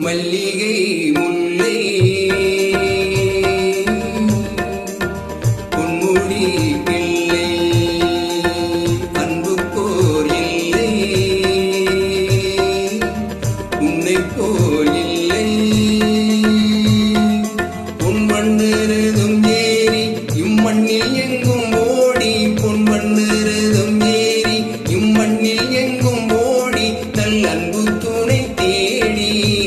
மல்லிகை முல்லை பொன்முடி பிள்ளை. அன்பு போர் இல்லை. உன்னை போர் இல்லை. பொன் மண்ணிருதும் ஏறி இம்மண்ணில் எங்கும் ஓடி. பொன் மண்ணிருதும் ஏறி இம்மண்ணில் எங்கும் ஓடி. நல் அன்பு துணை தேடி.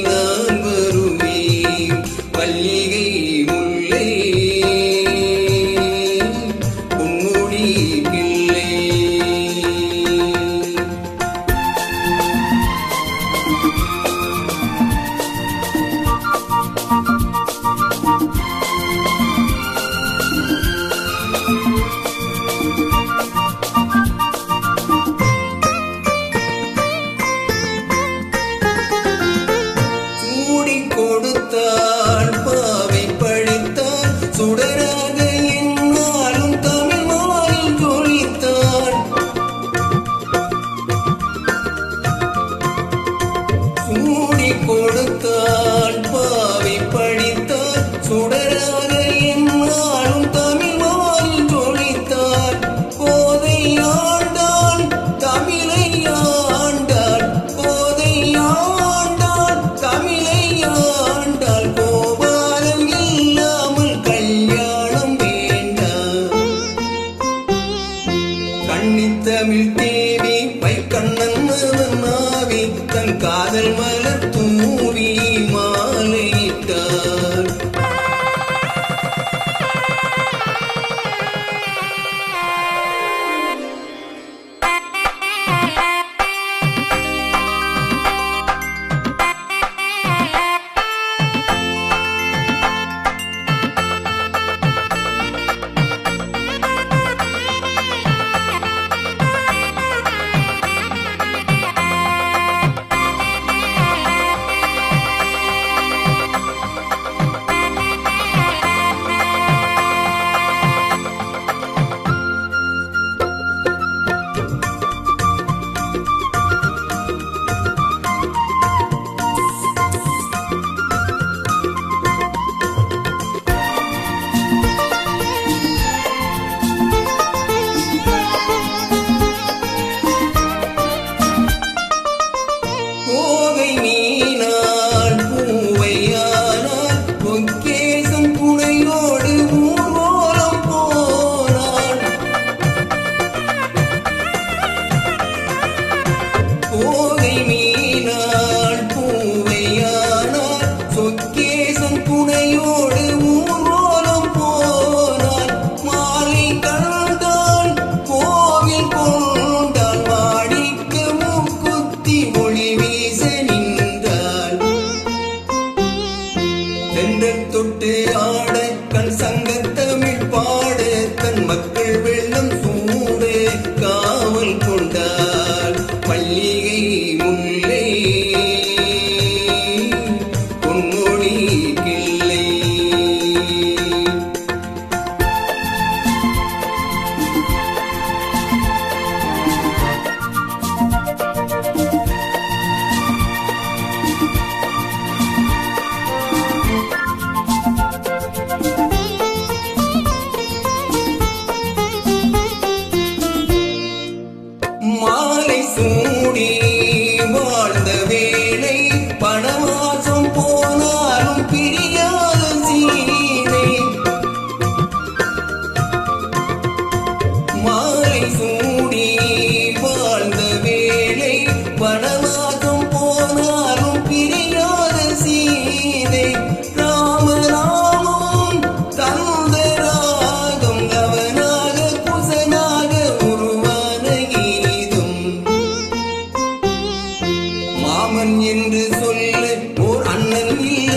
the காதல் மலர் தென்றல் தொட்டு ஆடை கண் சங்கத்தமிழ் பாடு தன் மக்கள் வெள்ளம் வேலை பணவாசம் போனாலும் பிரியாத சீனை. மாலை சூ என்று சொல்லு ஓர் அண்ணன் இல்லை